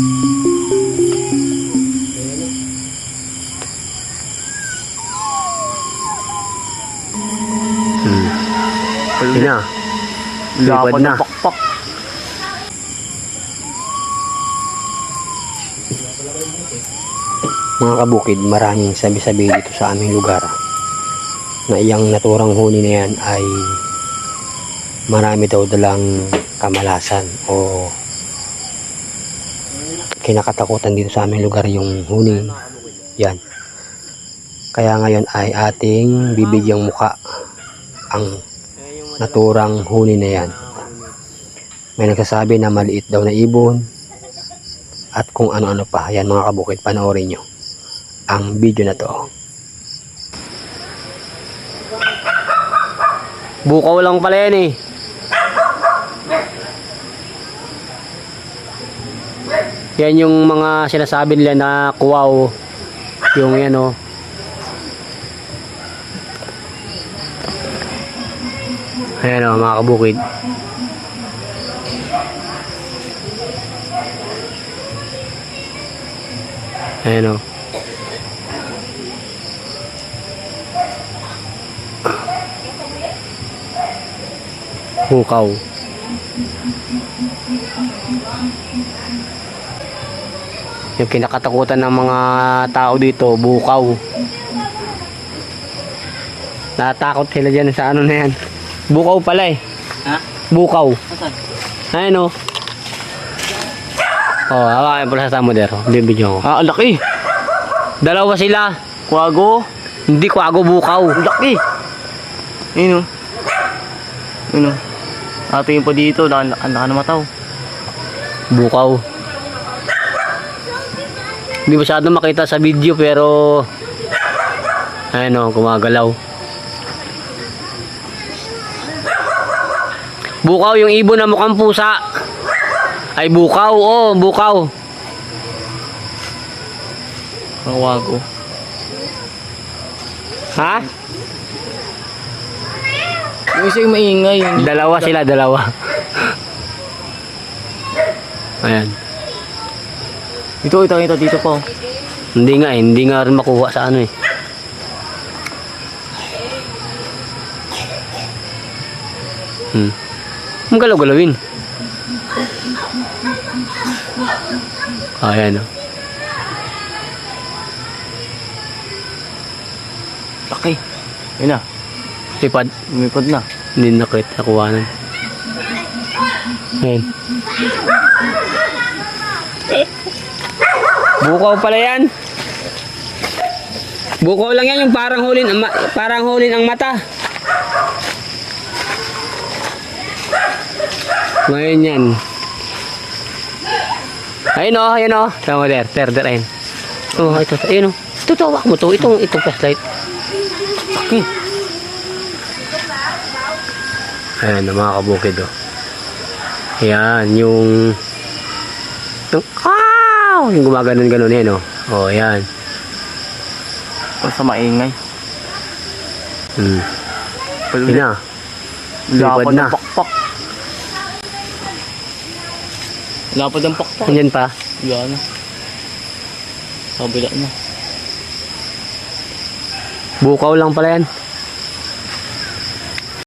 Hmm. Yun na. Lipad na. na pakpak. Mga kabukid, maraming sabi-sabi dito sa aming lugar na iyang naturang huni na yan ay marami daw dalang kamalasan o kinakatakutan dito sa aming lugar yung huni yan. Kaya ngayon ay ating bibigyang muka ang naturang huni na yan. May nagsasabi na maliit daw na ibon at kung ano-ano pa. Yan mga kabukid, panoorin nyo ang video na to. Bukaw lang pala yan eh. Yan yung mga sinasabi nila na kuwaw. Yung yan oh. Ayan oh mga kabukid. Ayan oh. Hukaw. Yung kinakatakutan ng mga tao dito, bukaw. Natakot sila dyan sa ano na yan. Bukaw pala eh. Ha? Bukaw. Asan? Ayun oh. Oh, hawakan pala sa tamo der. Bibidyo ko. Ah, laki. Dalawa sila. Kwago. Hindi ko ako bukaw. Laki. Yun o. Yun o. Atingin pa dito. Ang laki na mataw. Bukaw. Hindi masyado makita sa video pero ayun oh, gumagalaw. Bukaw yung ibon na mukhang pusa. Ay bukaw, oh, bukaw. Ang wago. Ha? Yung isa yung maingay. Dalawa sila, dalawa. Ayan. Ito, ito, ito. Dito po. Hindi nga eh, hindi nga rin makuha sa ano eh. Hmm. Ang galaw-galawin. Ayan o. Laki. Yun na. Lipad. Lumipad na. Hindi nakit nakuhanan. Ayan. Bukaw pala yan. Bukaw lang yan yung parang hulin parang hulin ang mata. Ngayon yan. Ayun o, ayun o. Tama der, der, der, ayun. Oh, ito, ayun o. Ito, ito, wak mo to. Itong, itong flashlight. Laki. Ayan, ang mga kabukid oh. Ayan, yung... Yung... Wow! Yung gumaganon-ganon yan oh. Oh, ayan. Basta maingay. Hmm. Yun na. Lapad na. ng pakpak. Lapad ng pakpak. Andyan pa. Yan. Kabila na. Bukaw lang pala yan.